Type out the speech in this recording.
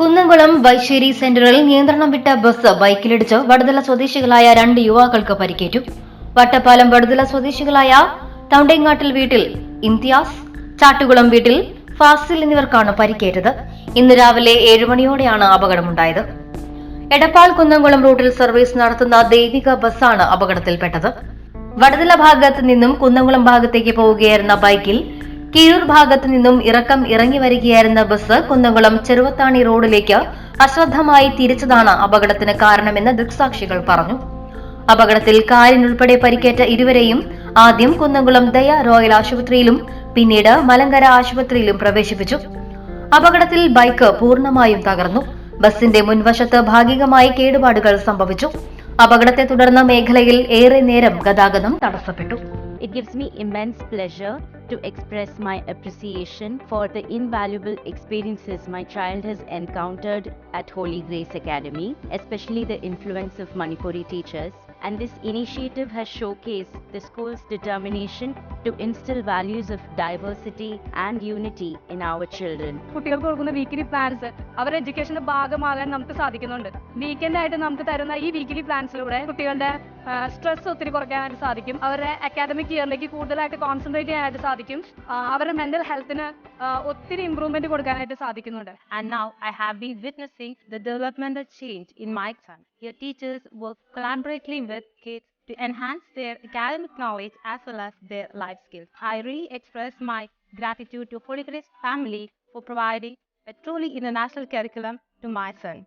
വൈശ്ശേരി സെന്ററിൽ നിയന്ത്രണം വിട്ട ബസ് ബൈക്കിലിടിച്ച് വടുതല സ്വദേശികളായ രണ്ട് യുവാക്കൾക്ക് പരിക്കേറ്റു. വട്ടപ്പാലം വടുതല സ്വദേശികളായ തൗണ്ടേങ്ങാട്ടിൽ വീട്ടിൽ ഇംതിയാസ് ചാട്ടുകുളം വീട്ടിൽ ഫാസിൽ എന്നിവർക്കാണ് പരിക്കേറ്റത്. ഇന്ന് രാവിലെ ഏഴു മണിയോടെയാണ് അപകടമുണ്ടായത്. എടപ്പാൾ കുന്നംകുളം റൂട്ടിൽ സർവീസ് നടത്തുന്ന ദൈവിക ബസ്സാണ് അപകടത്തിൽപ്പെട്ടത്. വടതല ഭാഗത്ത് നിന്നും കുന്നംകുളം ഭാഗത്തേക്ക് പോവുകയായിരുന്ന ബൈക്കിൽ കീഴൂർ ഭാഗത്തു നിന്നും ഇറക്കം ഇറങ്ങി വരികയായിരുന്ന ബസ് കുന്നംകുളം ചെറുവത്താണി റോഡിലേക്ക് അശ്രദ്ധമായി തിരിച്ചതാണ് അപകടത്തിന് കാരണമെന്ന് ദൃക്സാക്ഷികൾ പറഞ്ഞു. അപകടത്തിൽ കാലിനുൾപ്പെടെ പരിക്കേറ്റ ഇരുവരെയും ആദ്യം കുന്നംകുളം ദയ റോയൽ ആശുപത്രിയിലും പിന്നീട് മലങ്കര ആശുപത്രിയിലും പ്രവേശിപ്പിച്ചു. അപകടത്തിൽ ബൈക്ക് പൂർണമായും തകർന്നു. ബസിന്റെ മുൻവശത്ത് ഭാഗികമായി കേടുപാടുകൾ സംഭവിച്ചു. അപകടത്തെ തുടർന്ന് മേഖലയിൽ ഏറെ നേരം ഗതാഗതം തടസ്സപ്പെട്ടു. It gives me immense pleasure to express my appreciation for the invaluable experiences my child has encountered at Holy Grace Academy, especially the influence of Manipuri teachers. And this initiative has showcased the school's determination to instill values of diversity and unity in our children. കുട്ടികൾക്ക് plans സാധിക്കുന്നുണ്ട് തരുന്ന ഈ ഒത്തിരി സാധിക്കും അവരുടെ academic ഇയറിലേക്ക് കൂടുതലായിട്ട് concentrate ചെയ്യാനായിട്ട് ആ, അവരുടെ മെന്റൽ ഹെൽത്തിന് ഒത്തിരി ഇമ്പ്രൂവ്മെന്റ് കൊടുക്കാനായിട്ട് സാധിക്കുന്നുണ്ട് and now I have been witnessing the developmental change in my son. Your teachers work collaboratively with kids to enhance their academic knowledge as well as their life skills. I really express my gratitude to Holy Grace family for providing a truly international curriculum to my son.